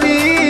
সুন্দরী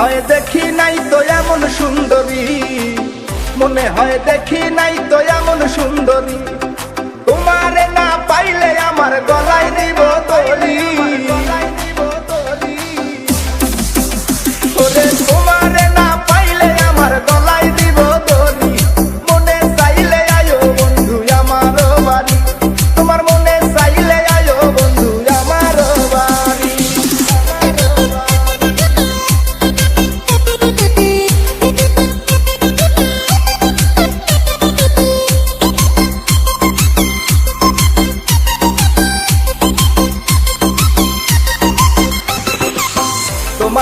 হয় দেখি নাই তো এমন সুন্দরী। মনে হয় দেখি নাই তো এমন সুন্দরী।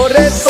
por eso